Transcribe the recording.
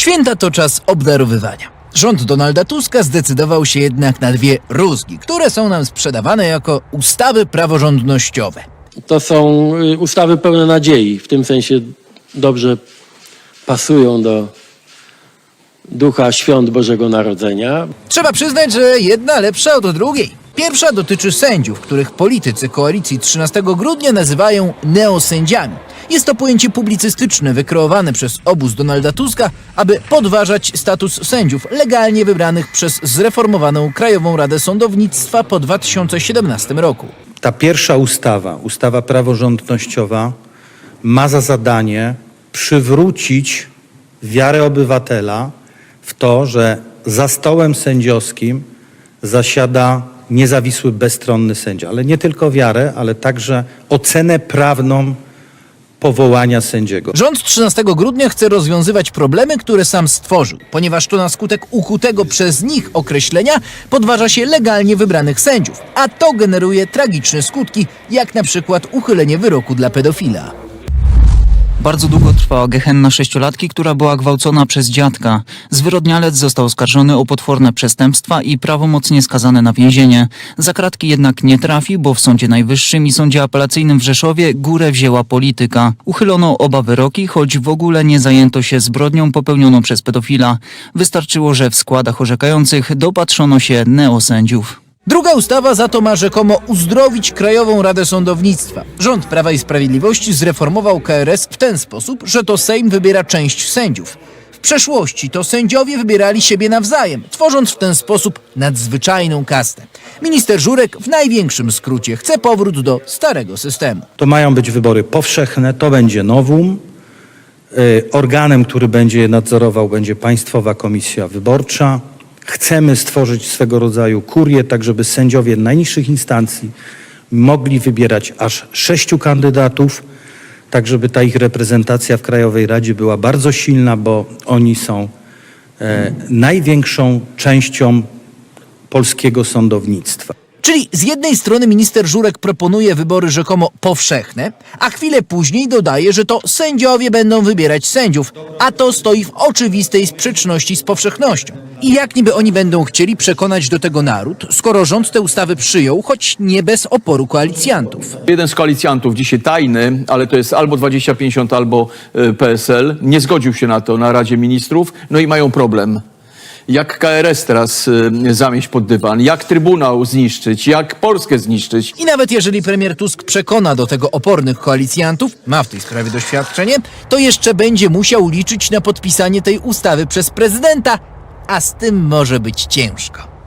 Święta to czas obdarowywania. Rząd Donalda Tuska zdecydował się jednak na dwie rózgi, które są nam sprzedawane jako ustawy praworządnościowe. To są y, ustawy pełne nadziei, w tym sensie dobrze pasują do ducha świąt Bożego Narodzenia. Trzeba przyznać, że jedna lepsza od drugiej. Pierwsza dotyczy sędziów, których politycy koalicji 13 grudnia nazywają neosędziami. Jest to pojęcie publicystyczne wykreowane przez obóz Donalda Tuska, aby podważać status sędziów legalnie wybranych przez zreformowaną Krajową Radę Sądownictwa po 2017 roku. Ta pierwsza ustawa, ustawa praworządnościowa, ma za zadanie przywrócić wiarę obywatela w to, że za stołem sędziowskim zasiada niezawisły, bezstronny sędzia. Ale nie tylko wiarę, ale także ocenę prawną powołania sędziego. Rząd 13 grudnia chce rozwiązywać problemy, które sam stworzył, ponieważ to na skutek ukutego przez nich określenia podważa się legalnie wybranych sędziów, a to generuje tragiczne skutki, jak na przykład uchylenie wyroku dla pedofila. Bardzo długo trwała gehenna sześciolatki, która była gwałcona przez dziadka. Zwyrodnialec został oskarżony o potworne przestępstwa i prawomocnie skazany na więzienie. Za kratki jednak nie trafi, bo w Sądzie Najwyższym i Sądzie Apelacyjnym w Rzeszowie górę wzięła polityka. Uchylono oba wyroki, choć w ogóle nie zajęto się zbrodnią popełnioną przez pedofila. Wystarczyło, że w składach orzekających dopatrzono się neosędziów. Druga ustawa za to ma rzekomo uzdrowić Krajową Radę Sądownictwa. Rząd Prawa i Sprawiedliwości zreformował KRS w ten sposób, że to Sejm wybiera część sędziów. W przeszłości to sędziowie wybierali siebie nawzajem, tworząc w ten sposób nadzwyczajną kastę. Minister Żurek w największym skrócie chce powrót do starego systemu. To mają być wybory powszechne, to będzie nowum. Y, Organem, który będzie nadzorował, będzie Państwowa Komisja Wyborcza. Chcemy stworzyć swego rodzaju kurię, tak żeby sędziowie najniższych instancji mogli wybierać aż sześciu kandydatów, tak żeby ta ich reprezentacja w Krajowej Radzie była bardzo silna, bo oni są e, największą częścią polskiego sądownictwa. Czyli z jednej strony minister Żurek proponuje wybory rzekomo powszechne, a chwilę później dodaje, że to sędziowie będą wybierać sędziów, a to stoi w oczywistej sprzeczności z powszechnością. I jak niby oni będą chcieli przekonać do tego naród, skoro rząd te ustawy przyjął, choć nie bez oporu koalicjantów. Jeden z koalicjantów, dzisiaj tajny, ale to jest albo 2050, albo y, PSL, nie zgodził się na to na Radzie Ministrów, no i mają problem. Jak KRS teraz y, zamieść pod dywan, jak Trybunał zniszczyć, jak Polskę zniszczyć. I nawet jeżeli premier Tusk przekona do tego opornych koalicjantów, ma w tej sprawie doświadczenie, to jeszcze będzie musiał liczyć na podpisanie tej ustawy przez prezydenta, a z tym może być ciężko.